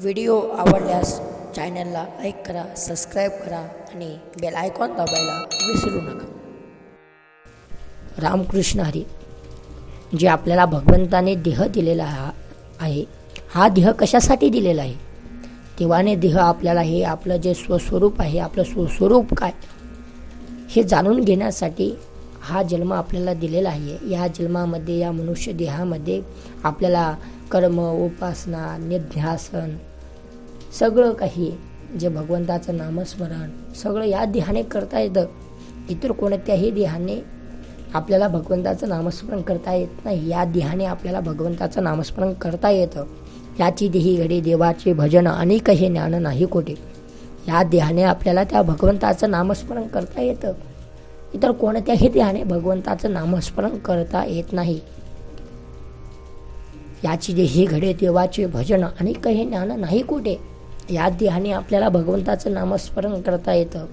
Video आवडल्यास चॅनलला like करा सबस्क्राईब करा आणि बेल आयकॉन दाबायला विसरू नका. रामकृष्ण हरी जे आपल्याला भगवंताने देह दिलेला हा आहे हा देह कशासाठी दिलेला आहे? देवाने देह आपल्याला हे आपलं जे स्वस्वरूप आहे आपलं स्वस्वरूप काय? हे जाणून घेण्यासाठी हा जन्म आपल्याला दिलेला आहे. या जन्मामध्ये या मनुष्य देहामध्ये आपल्याला कर्म उपासना निध्यासन सगळं काही जे भगवंताचं नामस्मरण सगळं या देहाने करता येतं. इतर कोणत्याही देहाने आपल्याला भगवंताचं नामस्मरण करता येत नाही. या देहाने आपल्याला भगवंताचं नामस्मरण करता येतं. याची देही घडी देवाचे भजन अनेक हे ज्ञान नाही कोठे. या देहाने आपल्याला त्या भगवंताचं नामस्मरण करता येतं. इतर कोणत्याही देहाने भगवंताचं नामस्मरण करता येत नाही. याची देही घडे देवाचे भजन अनेक हे ज्ञान नाही कुठे. या देहाने आपल्याला भगवंताचं नामस्मरण करता येतं.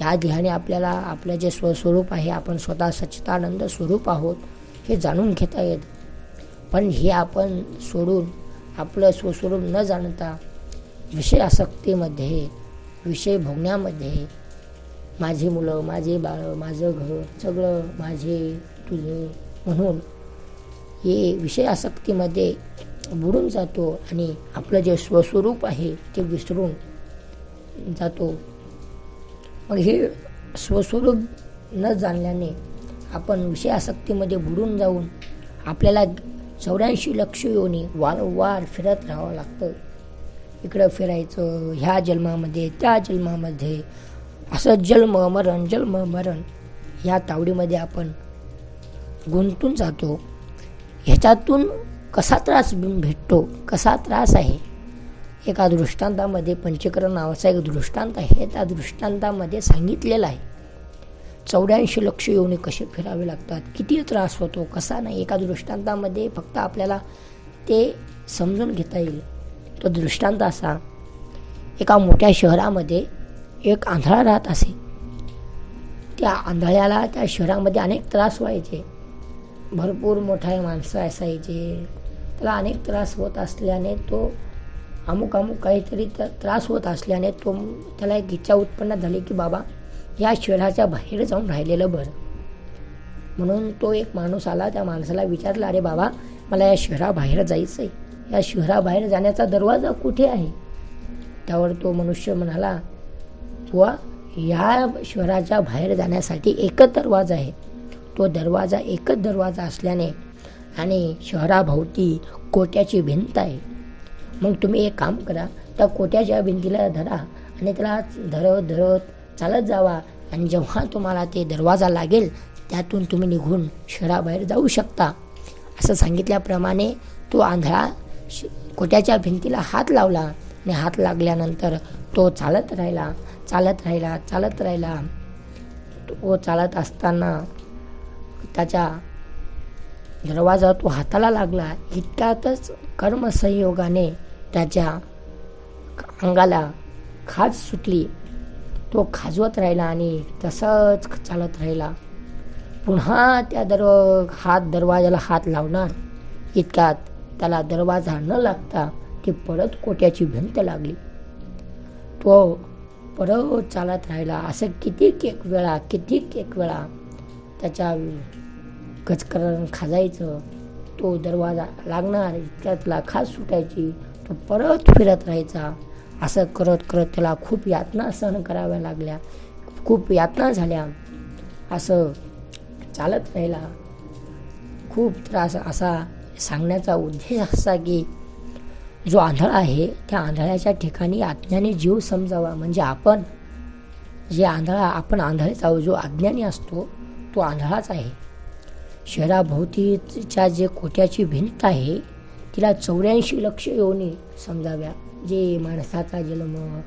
या देहाने आपल्याला आपलं जे स्वस्वरूप आहे आपण स्वतः सच्चिदानंद स्वरूप आहोत हे जाणून घेता येतं. पण हे आपण सोडून आपलं स्वस्वरूप न जाणता विषय आसक्तीमध्ये विषय भोगण्यामध्ये माझी मुलं माझे बाळं माझं घर सगळं माझे तुझे म्हणून हे विषय आसक्तीमध्ये बुडून जातो आणि आपलं जे स्वस्वरूप आहे ते विसरून जातो. मग हे स्वस्वरूप न जाणल्याने आपण विषयासक्तीमध्ये बुडून जाऊन आपल्याला चौऱ्याऐंशी लक्ष योनी वारंवार फिरत राहावं लागतं. इकडं फिरायचं ह्या जन्मामध्ये त्या जन्मामध्ये असं जन्म मरण जन्म मरण ह्या तावडीमध्ये आपण गुंतून जातो. ह्याच्यातून कसा त्रास भेटतो कसा त्रास आहे एका दृष्टांतामध्ये पंचकरण नावाचा एक दृष्टांत आहे. त्या दृष्टांतामध्ये सांगितलेलं आहे चौऱ्याऐंशी लक्ष येऊन कसे फिरावे लागतात किती त्रास होतो कसा नाही एका दृष्टांतामध्ये फक्त आपल्याला ते समजून घेता येईल. तो दृष्टांत असा एका मोठ्या शहरामध्ये एक आंधळा राहत असे. त्या आंधळ्याला त्या शहरामध्ये अनेक त्रास व्हायचे. भरपूर मोठा माणसं असायचे त्याला अनेक त्रास होत असल्याने तो अमुक अमुक काहीतरी तर त्रास होत असल्याने तो त्याला एक इच्छा उत्पन्न झाली की बाबा या शहराच्या बाहेर जाऊन राहिलेलं बरं. म्हणून तो एक माणूस आला त्या माणसाला विचारला अरे बाबा मला या शहराबाहेर जायचं आहे या शहराबाहेर जाण्याचा दरवाजा कुठे आहे? त्यावर तो मनुष्य म्हणाला बुवा या शहराच्या बाहेर जाण्यासाठी एकच दरवाजा आहे. तो दरवाजा एकच दरवाजा असल्याने आणि शहराभोवती कोट्याची भिंत आहे. मग तुम्ही एक काम करा त्या कोट्याच्या भिंतीला धरा आणि त्याला धरत धरत चालत जावा आणि जेव्हा तुम्हाला ते दरवाजा लागेल त्यातून तुम्ही निघून शहराबाहेर जाऊ शकता. असं सांगितल्याप्रमाणे तो आंधळा श कोट्याच्या भिंतीला हात लावला आणि हात लागल्यानंतर तो चालत राहिला चालत राहिला चालत राहिला. तो चालत असताना त्याच्या दरवाजा तो हाताला लागला. इतक्यातच कर्मसंयोगाने त्याच्या अंगाला खाज सुटली. तो खाजवत राहिला आणि तसंच चालत राहिला. पुन्हा त्या दर हात दरवाजाला हात लावणार. इतक्यात त्याला दरवाजा न लागता ती परत कोट्याची भिंत लागली. तो परत चालत राहिला. असं कितीक एक वेळा कितीक एक वेळा त्याच्या गचकरण खाजायचं. तो दरवाजा लागणार त्यातला खास सुटायची. तो परत फिरत राहायचा. असं करत करत त्याला खूप यातना सहन कराव्या लागल्या. खूप यातना झाल्या. असं चालत राहिला. खूप त्रास असा सांगण्याचा उद्देश असा की जो आंधळा आहे त्या आंधळ्याच्या ठिकाणी आज्ञाने जीव समजावा. म्हणजे आपण जे आंधळा आपण आंधळेच आहोत जो अज्ञानी असतो तो आंधळाच आहे. शहराभोवतीच्या जे कोट्याची भिंत आहे तिला चौऱ्याऐंशी लक्ष योनी समजाव्या. जे माणसाचा जन्म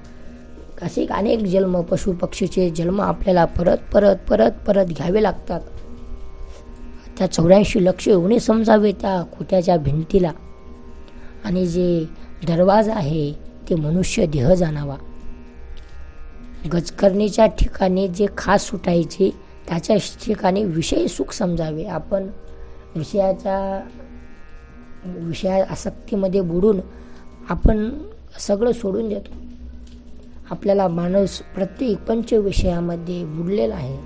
असे अनेक जन्म पशु पक्षीचे जन्म आपल्याला परत परत परत परत घ्यावे लागतात. त्या चौऱ्याऐंशी लक्ष योनी समजावे त्या कोट्याच्या भिंतीला. आणि जे दरवाजा आहे ते मनुष्य देह जाणावा. गजकरणीच्या ठिकाणी जे खास सुटायचे त्याच्या ठिकाणी विषय सुख समजावे. आपण विषयाच्या विषया आसक्तीमध्ये बुडून आपण सगळं सोडून देतो. आपल्याला माणूस प्रत्येक पंच विषयामध्ये बुडलेला आहे.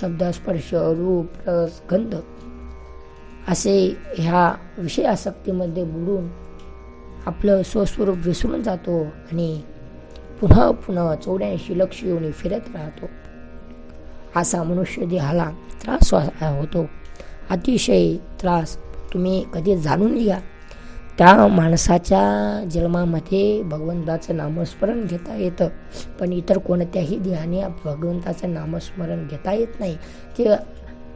शब्द स्पर्श रूप रस गंध असे ह्या विषय आसक्तीमध्ये बुडून आपलं स्वस्वरूप विसरून जातो आणि पुन्हा पुन्हा चौऱ्याऐंशी लक्ष येऊन फिरत राहतो. असा मनुष्य देहाला त्रास होतो. अतिशय त्रास तुम्ही कधी जाणून घ्या. त्या माणसाच्या जन्मामध्ये भगवंताचं नामस्मरण घेता येतं. पण इतर कोणत्याही देहाने भगवंताचं नामस्मरण घेता येत नाही. ते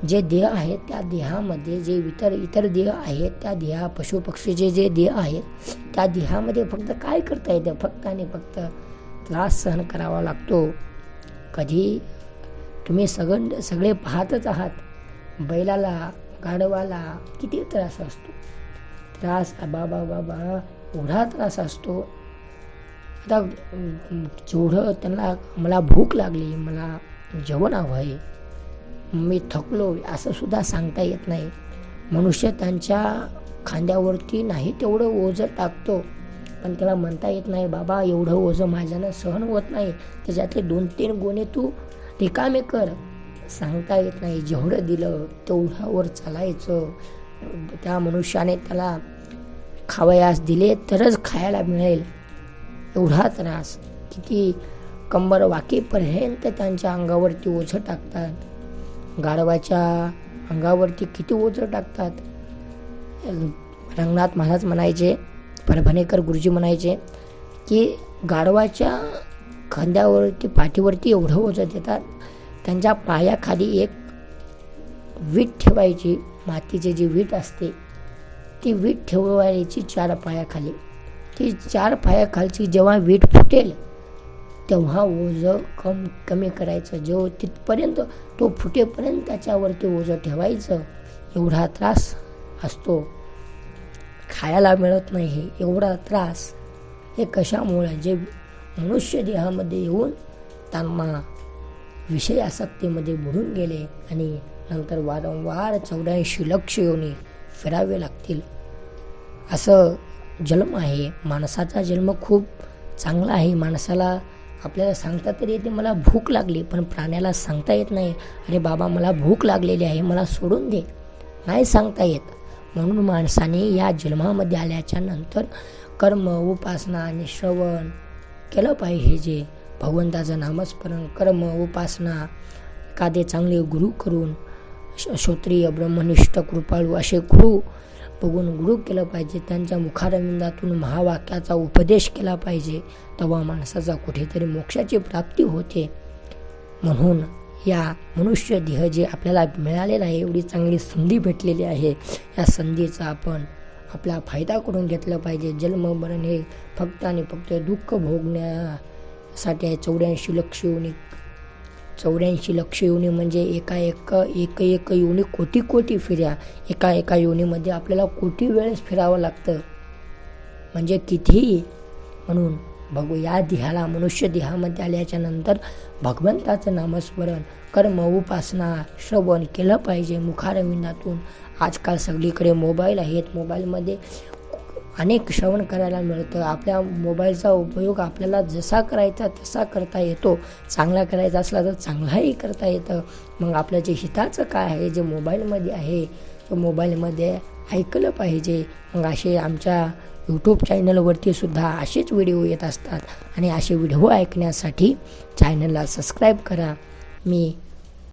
जे देह आहेत त्या देहामध्ये जे इतर इतर देह आहेत त्या देहा पशुपक्षीचे जे देह आहेत त्या देहामध्ये फक्त काय करता येतं? फक्त आणि फक्त त्रास सहन करावा लागतो. कधी तुम्ही सगळं सगळे पाहतच आहात. बैलाला गाढवाला किती त्रास असतो. त्रास बाबा बाबा एवढा त्रास असतो. आता जेवढं त्यांना मला भूक लागली मला जेवण हवं आहे मी थकलो असं सुद्धा सांगता येत नाही. मनुष्य त्यांच्या खांद्यावरती नाही तेवढं ओझं टाकतो. पण त्याला म्हणता येत नाही बाबा एवढं ओझं माझ्यानं सहन होत नाही. त्याच्यातले दोन तीन गुणे तू रिकामे कर. सांगता येत नाही जेवढं दिलं तेवढ्यावर चालायचं. त्या मनुष्याने त्याला खावयास दिले तरच खायला मिळेल. एवढा त्रास. किती कंबर वाकेपर्यंत त्यांच्या अंगावरती ओझं टाकतात. गाढवाच्या अंगावरती किती ओझं टाकतात. रंगनाथ महाराज म्हणायचे परभणेकर गुरुजी म्हणायचे की गाढवाच्या खांद्यावरती पाठीवरती एवढं ओझं देतात. त्यांच्या पायाखाली एक वीट ठेवायची मातीची जी वीट असते ती वीट ठेवायची चार पायाखाली. ती चार पायाखालची जेव्हा वीट फुटेल तेव्हा ओझं कम कमी करायचं. जेव्हा तिथपर्यंत तो फुटेपर्यंत त्याच्यावरती ओझं ठेवायचं एवढा त्रास असतो. खायला मिळत नाही एवढा त्रास हे कशामुळे? जे मनुष्य देहामध्ये येऊन त्यांना विषय आसक्तीमध्ये बुडून गेले आणि नंतर वारंवार चौऱ्याऐंशी लक्ष येऊन फिरावे लागतील. असं जन्म आहे. माणसाचा जन्म खूप चांगला आहे. माणसाला आपल्याला सांगता तरी येते मला भूक लागली पण प्राण्याला सांगता येत नाही. अरे बाबा मला भूक लागलेली आहे मला सोडून दे. नाही सांगता येत. म्हणून माणसाने या जन्मामध्ये आल्याच्यानंतर कर्म उपासना आणि श्रवण केलं पाहिजे जे भगवंताचं नामस्मरण कर्म उपासना एखादे चांगले गुरु करून श- श्रोत्रिय ब्रह्मनिष्ठ कृपाळू असे गुरु बघून गुरु केलं पाहिजे. त्यांच्या मुखारविंदातून महावाक्याचा उपदेश केला पाहिजे. तेव्हा माणसाचा कुठेतरी मोक्षाची प्राप्ती होते. म्हणून या मनुष्य देह जे आपल्याला मिळालेला आहे एवढी चांगली संधी भेटलेली आहे. या संधीचा आपण आपला फायदा करून घेतला पाहिजे. जन्ममरण हे फक्त आणि फक्त दुःख भोगण्यासाठी आहे. चौऱ्याऐंशी लक्ष योनी चौऱ्याऐंशी लक्ष योनी म्हणजे एका एक एक एक योनी कोटी कोटी फिर्या एका एका योनीमध्ये आपल्याला कोटी वेळेस फिरावं लागतं. म्हणजे किती? म्हणून बघू या देहाला मनुष्य देहामध्ये आल्याच्यानंतर भगवंताचं नामस्मरण कर्म उपासना श्रवण केलं पाहिजे मुखारविंदातून. आजकाल सगळीकडे मोबाईल आहेत. मोबाईलमध्ये अनेक श्रवण करायला मिळतं. आपल्या मोबाईलचा उपयोग आपल्याला जसा करायचा तसा करता येतो. चांगला करायचा असला तर चांगलाही करता येतं. मग आपलं जे हिताचं काय आहे जे मोबाईलमध्ये आहे तो मोबाईलमध्ये ऐकलं पाहिजे. मग असे आमच्या यूट्यूब चॅनलवरती सुद्धा असेच व्हिडिओ येत असतात. आणि असे व्हिडिओ ऐकण्यासाठी चॅनलला सबस्क्राईब करा. मी